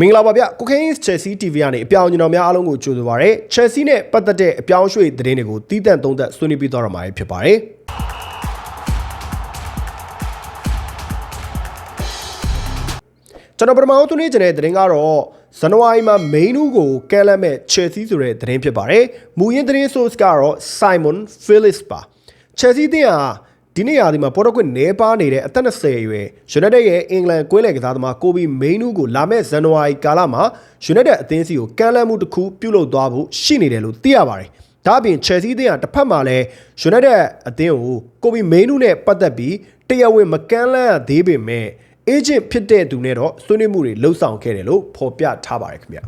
မင်္ဂလာပါဗျကိုကိန်း Chelsea TV ကနေအပြောင်းကျွန်တော်များအားလုံးကိုကြိုဆိုပါရစေ Chelsea နဲ့ပတ်သက်တဲ့အပြောင်းရွှေ့သတင်းတွေကိုတီးတန့်သုံးသပ်ဆွေးနွေးပြီးတော့မှာဖြစ်ပါတယ်ကျွန်တော်ပထမဆုံးသွင်းနေတဲ့သတင်းကတော့ဇန်နဝါရီမှာ main ကိုကဲလမ်းမဲ့ Chelsea ဆိုတဲ့သတင်းဖြစ်ပါတယ်။မူရင်းသတင်း source ကတော့ Simon Phillips ပါ။ Chelsea တင်ဟာ ဒီနေ့ရာသီမှာပေါ်တော့ခွင့်နေပါနေတဲ့အသက်20အရွယ် United ရဲ့အင်္ဂလန်ကွင်းလယ်ကစားသမားကိုဘီမိန်နူးကိုလာမယ့်ဇန်နဝါရီကာလမှာ United အသင်းစီကိုကမ်းလှမ်းမှုတစ်ခုပြုလုပ်သွားဖို့ရှိနေတယ်လို့သိရပါတယ်။ဒါ့အပြင် Chelsea အသင်းကတစ်ဖက်မှာလည်း United အသင်းကိုကိုဘီမိန်နူးနဲ့ပတ်သက်ပြီးတရားဝင်မကမ်းလှမ်းသေးပေမဲ့ agent ဖြစ်တဲ့သူနဲ့တော့ဆွေးနွေးမှုတွေလှုပ်ဆောင်ခဲ့တယ်လို့ဖော်ပြထားပါတယ်ခင်ဗျာ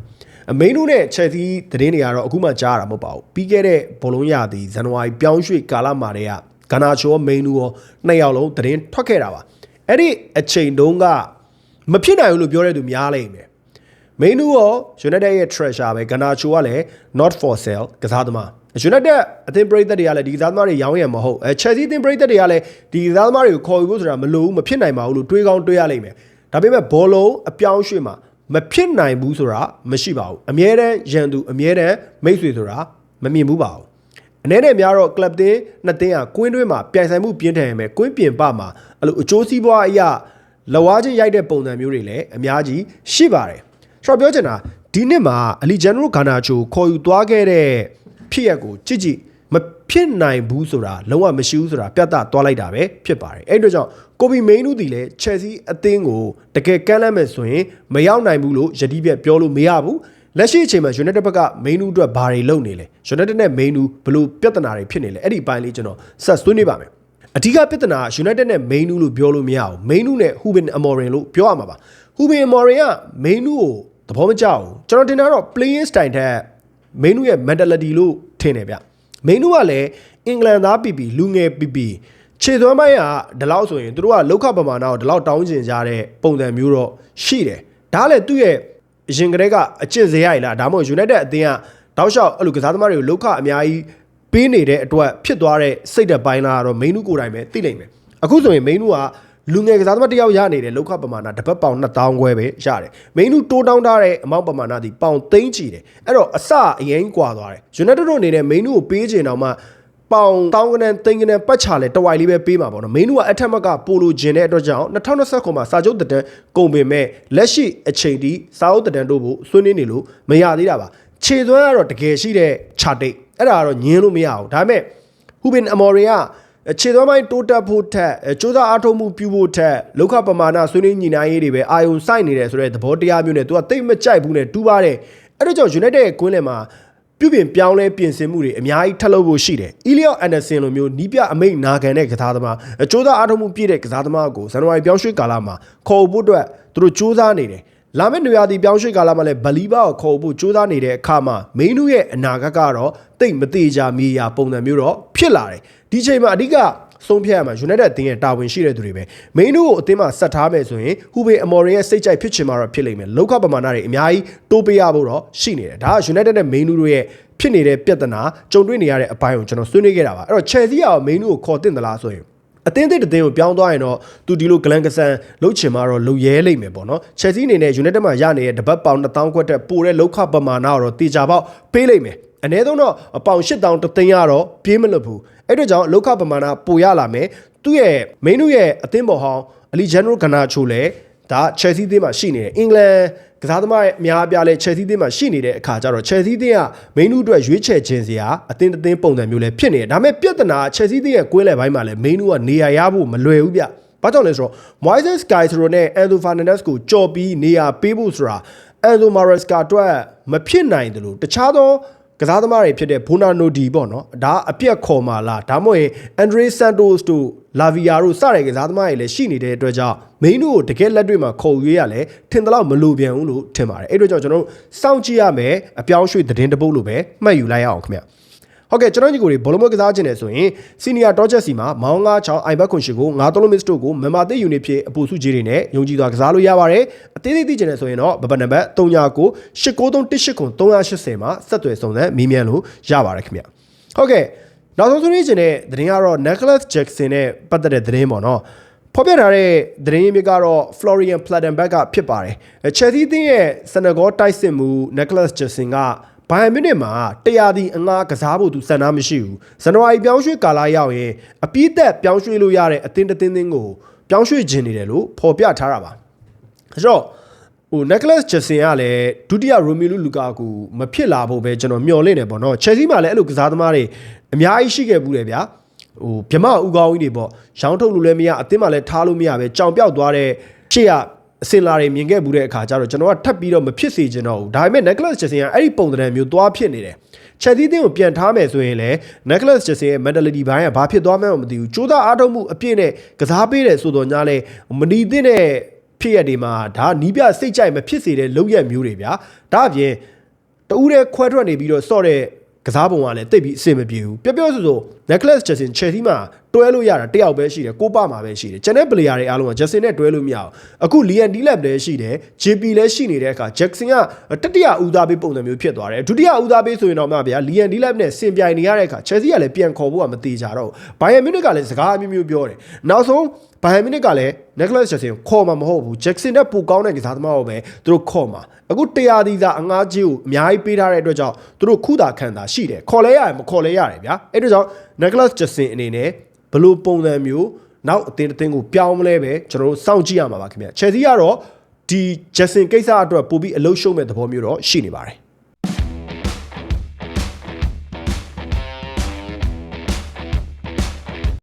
အမိန်နူးနဲ့ Chelsea သတင်းတွေကတော့အခုမှကြားရတာမဟုတ်ပါဘူးပြီးခဲ့တဲ့ဘောလုံးရသည်ဇန်နဝါရီပြောင်းရွှေ့ကာလမှာတည်းက ဂနာချောမိန်နူရောနှစ်ယောက်လုံးသတင်းထွက်ခဲ့တာပါအဲ့ဒီအချိန်တုန်းကမဖြစ်နိုင်ဘူးလို့ပြောတဲ့သူများလိမ့်မယ်မိန်နူရော United ရဲ့ treasure ပဲဂနာချိုကလည်း not for sale ကစားသမား United အသင်းပရိသတ်တွေကလည်းဒီကစားသမားတွေရောင်းရံမဟုတ်အဲ Chelsea အသင်းပရိသတ်တွေကလည်းဒီကစားသမားတွေကိုခေါ်ယူဖို့ဆိုတာမလိုဘူးမဖြစ်နိုင်ပါဘူးလို့တွေးကောင်းတွေးရလိမ့်မယ်ဒါပေမဲ့ဘောလုံးအပြောင်းရွှေ့မှာမဖြစ်နိုင်ဘူးဆိုတာမရှိပါဘူးအမြဲတမ်းရန်သူအမြဲတမ်းမိတ်ဆွေဆိုတာမမြင်ဘူးပါဘူး အနေနဲ့များတော့ club တင်းနှစ်တင်းဟာကွင်းတွင်းမှာပြိုင်ဆိုင်မှုပြင်းထန်ရမယ်ကွင်းပြင်ပမှာအဲ့လိုအကျိုးစီးပွားအရာလဝါချင်းရိုက်တဲ့ပုံစံမျိုးတွေလည်းအများကြီးရှိပါတယ်ကျွန်တော်ပြောချင်တာဒီနှစ်မှာအလီဂျန်နိုဂါနာချိုခေါ်ယူသွားခဲ့တဲ့ဖြစ်ရက်ကိုကြည့်ကြည့်မဖြစ်နိုင်ဘူးဆိုတာလုံးဝမရှိဘူးဆိုတာပြသသွားလိုက်တာပဲဖြစ်ပါတယ်အဲ့အတွက်ကြောင့်ကိုဘီမိန်နူးတီလည်း Chelsea အသင်းကိုတကယ်ကမ်းလှမ်းမယ်ဆိုရင်မရောက်နိုင်ဘူးလို့ယတိပြတ်ပြောလို့မရဘူး လက်ရှိအချိန်မှာ United ဘက်က main နူးအတွက်ဘာတွေလုပ်နေလဲ United နဲ့ main နူးဘလို့ပြဿနာတွေဖြစ်နေလဲအဲ့ဒီအပိုင်းလေးကျွန်တော်ဆက်ဆွေးနွေးပါမယ်အဓိကပြဿနာ United နဲ့ main နူးလို့ပြောလို့မရဘူး main နူးနဲ့ Ruben Amorim လို့ပြောရမှာပါ Ruben Amorim က main နူးကိုသဘောမကျဘူးကျွန်တော်တင်တာတော့ playing style ထက် main နူးရဲ့ mentality လို့ထင်တယ်ဗျ main နူးကလည်းအင်္ဂလန်သားပီပီလူငယ်ပီပီခြေသွမ်းပိုင်းကဒီလောက်ဆိုရင်သူတို့ကလောက်ခပမာဏကိုဒီလောက်တောင်းကျင်ကြတဲ့ပုံစံမျိုးတော့ရှိတယ်ဒါလည်းသူ့ရဲ့ အရင်ကတည်းကအကျင့်စရိုက်လားဒါမှမဟုတ် United အသင်းကတောက်လျှောက်အဲ့လိုကစားသမားတွေကိုလောက်ခအများကြီးပေးနေတဲ့အတွက်ဖြစ်သွားတဲ့စိတ်သက်ပိုင်းလားတော့ main နူးကိုယ်တိုင်ပဲသိနိုင်မယ်အခုဆိုရင် main နူးကလူငယ်ကစားသမားတယောက်ရနေတဲ့လောက်ခပမာဏတစ်ပတ်ပေါင်2000ခွဲပဲရတယ်။ main နူးတိုးတောင်းထားတဲ့အမောင့်ပမာဏဒီပေါင်သိန်းချီတယ်။အဲ့တော့အစအရင်ကွာသွားတယ်။ United တို့အနေနဲ့ main နူးကိုပေးချင်တော့မှ ပေါင်တောင်းကနန်သိန်းကနန်ပတ်ချလဲတဝိုင်လေးပဲပေးမှာပေါ့နော်မင်းတို့ကအထက်မကပိုလိုဂျင်တဲ့အတွက်ကြောင့်2020ခုမှာစာချုပ်တက်တန်းကုန်ပင်မဲ့လက်ရှိအချိန်ဒီစာအုပ်တက်တန်းတို့ကိုဆွေးနွေးနေလို့မရသေးတာပါခြေသွမ်းကတော့တကယ်ရှိတဲ့ခြာတိတ်အဲ့ဒါကတော့ညင်းလို့မရအောင်ဒါပေမဲ့ဟူဘင်အမော်ရီကခြေသွမ်းပိုင်းတိုးတက်ဖို့ထက်စူးစမ်းအားထုတ်မှုပြုဖို့ထက်လောက်ခပမာဏဆွေးနွေးညီနိုင်ရေးတွေပဲအာယုံစိုက်နေတယ်ဆိုတဲ့သဘောတရားမျိုးနဲ့သူကတိတ်မကြိုက်ဘူးနဲ့တူပါတယ်အဲ့ဒါကြောင့် United ရဲ့ကွင်းလယ်မှာ ပြုပြင်ပြောင်းလဲပြင်ဆင်မှုတွေအများကြီးထပ်လုပ်ဖို့ရှိတယ်။ Elliot Anderson လိုမျိုးနီးပြအမိတ်နာခံတဲ့ကစားသမားအကျိုးသားအားထုတ်မှုပြည့်တဲ့ကစားသမားကိုဇန်နဝါရီပြောင်းရွှေ့ကာလမှာခေါ်ဖို့အတွက်သူတို့စူးစမ်းနေတယ်။လာမယ့်နွေရာသီပြောင်းရွှေ့ကာလမှာလည်းဗလီဘာကိုခေါ်ဖို့စူးစမ်းနေတဲ့အခါမှာမင်းတို့ရဲ့အနာဂတ်ကတော့တိတ်မသေးကြမြေယာပုံစံမျိုးတော့ဖြစ်လာတယ်။ဒီချိန်မှာအဓိက ဆုံးဖြတ်ရမှာ United အသင်းရဲ့တာဝန်ရှိတဲ့သူတွေပဲမင်းတို့ကိုအသင်းမှာဆက်ထားမယ်ဆိုရင်ဟူဘေအမော်ရင်ရဲ့စိတ်ကြိုက်ဖြစ်ချင်မှာတော့ဖြစ်လိမ့်မယ်လောက်ခပမာဏတွေအများကြီးတိုးပေးရဖို့တော့ရှိနေတယ်ဒါက United နဲ့မင်းတို့ရဲ့ဖြစ်နေတဲ့ပြဿနာကြုံတွေ့နေရတဲ့အပိုင်းကိုကျွန်တော်ဆွေးနွေးခဲ့တာပါအဲ့တော့ Chelsea ကမင်းတို့ကိုခေါ်တင်သလားဆိုရင်အသင်းသစ်တသင်းကိုပြောင်းသွားရင်တော့သူဒီလိုဂလန်ကဆန်လှုပ်ချင်မှာတော့လှုပ်ရဲလိမ့်မယ်ပေါ့နော်။ Chelsea အနေနဲ့ United မှာရနေတဲ့တပတ်ပေါင်1000ခွက်တက်ပိုတဲ့လောက်ခပမာဏတော့တေချာပေါက်ပေးလိမ့်မယ်။ အနည်းဆုံးတော့အပေါင်8000တသိန်းကတော့ပြေးမလွတ်ဘူး။အဲ့အတွက်ကြောင့်လောက်ခပမာဏပိုရလာမယ်။သူ့ရဲ့ main ရဲ့အသင်းပေါ်ဟောင်းအလီဂျန်နိုဂနာချိုလည်းဒါ Chelsea သင်းမှာရှိနေတယ်။အင်္ဂလန်ကစားသမားရဲ့အများအပြားလဲ Chelsea သင်းမှာရှိနေတဲ့အခါကျတော့ Chelsea သင်းက main အတွက်ရွေးချယ်ခြင်းစရာအသင်းအသင်းပုံစံမျိုးလဲဖြစ်နေတယ်ဒါပေမဲ့ပြဿနာ Chelsea သင်းရဲ့ကွင်းလယ်ပိုင်းမှာလဲ main ကနေရာရဖို့မလွယ်ဘူးဗျဘာကြောင့်လဲဆိုတော့ Moises Caicedo နဲ့ Enzo Fernandez ကိုကြော်ပြီးနေရာပေးဖို့ဆိုတာ Enzo Maresca အတွက်မဖြစ်နိုင်တယ်လို့တခြားသော ကစားသမားတွေဖြစ်တဲ့ Bonano Di ပေါ့နော်ဒါအပြက်ခေါ်မာလားဒါမှမဟုတ်ရင် Andre Santos တို့ Lavia တို့စတဲ့ကစားသမားတွေလည်းရှိနေတဲ့အတွက်ကြောင့် main တို့ကိုတကယ်လက်တွေ့မှာခေါ်ရွေးရလဲထင်သလောက်မလိုပြန်ဘူးလို့ထင်ပါတယ်အဲ့အတွက်ကြောင့်ကျွန်တော်တို့စောင့်ကြည့်ရမယ်အပြောင်းရွှေ့သတင်းတပုတ်လို့ပဲမှတ်ယူလိုက်ရအောင်ခင်ဗျ ဟုတ်ကဲ့ကျွန်တော်ညီကိုတွေဘောလုံးပွဲကစားခြင်းနေဆိုရင်စီနီယာတော့ချက်စီမှာမောင်း96အိုင်ဘတ်ခွန်ရှိကို93မစ်တို့ကိုမမာတိယူနစ်ဖြစ်အပူစုကြီးတွေနဲ့ယုံကြည်စွာကစားလို့ရပါတယ်အသေးသေးသိချင်နေဆိုရင်တော့ဘဘနံပါတ်39 893188380မှာဆက်သွယ်ဆောင်စမ်းမေးမြန်းလို့ရပါတယ်ခင်ဗျဟုတ်ကဲ့နောက်ဆုံးဆွေးနွေးခြင်းတဲ့သတင်းကတော့ Nicholas Jackson နဲ့ပတ်သက်တဲ့သတင်းပေါ့နော်ဖော်ပြထားတဲ့သတင်းရင်းမြစ်ကတော့ Florian Plettenberg ကဖြစ်ပါတယ်။ Chelsea အသင်းရဲ့စနဂေါတိုက်စစ်မှု Nicholas Jackson က ဘိုင်ယန်မြူနစ်မှာတရားဒီအငှားကစားဖို့သူစံနာမရှိဘူး။ဇန်နဝါရီပြောင်းရွှေ့ကာလရောက်ရင်အပြည့်သက်ပြောင်းရွှေ့လို့ရတဲ့အသင်းတစ်သင်းသင်းကိုပြောင်းရွှေ့ခြင်းနေတယ်လို့ဖော်ပြထားတာပါ။အဲတော့ဟို Nicholas Jackson ကလည်းဒုတိယ Romelu Lukaku မဖြစ်လာဖို့ပဲကျွန်တော်မျှော်လင့်နေပေါ့နော်။ Chelsea မှာလည်းအဲ့လိုကစားသမားတွေအများကြီးရှိခဲ့ဘူးတယ်ဗျာ။ဟိုဗြမဥကောင်းကြီးတွေပေါ့။ရောင်းထုတ်လို့လည်းမရအသင်းမှာလည်းထားလို့မရပဲကြောင်ပြောက်သွားတဲ့ရှေ့က အစင်လာတွေမြင်ခဲ့ဘူးတဲ့အခါကျတော့ကျွန်တော်ကထပ်ပြီးတော့မဖြစ်စေချင်တော့ဘူးဒါပေမဲ့ Nicholas Jackson ကအဲ့ဒီပုံသဏ္ဍာန်မျိုးသွားဖြစ်နေတယ်ချက်သီးတင်းကိုပြန်ထားမယ်ဆိုရင်လည်း Nicholas Jackson ရဲ့ mentality ဘိုင်းကဘာဖြစ်သွားမှန်းမသိဘူးကြိုးစားအားထုတ်မှုအပြည့်နဲ့ကစားပေးတယ်ဆိုတော့ညာလဲမနီသင့်တဲ့ဖြစ်ရတွေမှာဒါနီးပြစိတ်ကြိုက်မဖြစ်စေတဲ့လောက်ရက်မျိုးတွေဗျာဒါအပြင်တူးတဲ့ခွဲထွက်နေပြီးတော့စော့တဲ့ကစားပုံကလည်းတိတ်ပြီးအဆင်မပြေဘူးပြောပြောဆိုဆို Nicholas Jackson Chelsea မှာ တွဲလို့ရတာတယောက်ပဲရှိတယ်ကိုပမှာပဲရှိတယ်ကျန်တဲ့ player တွေအားလုံးက Jackson နဲ့တွဲလို့မရအောင်အခု Liam Delap လည်းရှိတယ် JP လည်းရှိနေတဲ့အခါ Jackson ကတတိယဦးသားပေးပုံစံမျိုးဖြစ်သွားတယ်ဒုတိယဦးသားပေးဆိုရင်တော့မှဗျာ Liam Delap နဲ့ဆင်ပြိုင်နေရတဲ့အခါ Chelsea ကလည်းပြန်ခေါ်ဖို့ကမသေးကြတော့ဘူး Bayern Munich ကလည်းစကားအမျိုးမျိုးပြောတယ်နောက်ဆုံး Bayern Munich ကလည်း Nicholas Jackson ကိုခေါ်မှာမဟုတ်ဘူး Jackson နဲ့ပိုကောင်းတဲ့ကစားသမားကိုပဲသူတို့ခေါ်မှာအခုတရားဒီသာအငားကြီးကိုအများကြီးပေးထားတဲ့အတွက်ကြောင့်သူတို့ခုတာခံတာရှိတယ်ခေါ်လဲရတယ်မခေါ်လဲရတယ်ဗျာအဲ့ဒါကြောင့် Nicholas Jackson အနေနဲ့ ဘလို့ပုံစံမျိုးနောက်အသင်းတစ်သင်းကိုပြောင်းမလဲပဲကျွန်တော်တို့စောင့်ကြည့်ရမှာပါခင်ဗျာ Chelsea ကတော့ဒီ Jackson ကိစ္စအတွက်ပို့ပြီးအလုံးရှုံးမဲ့သဘောမျိုးတော့ရှိနေပါတယ်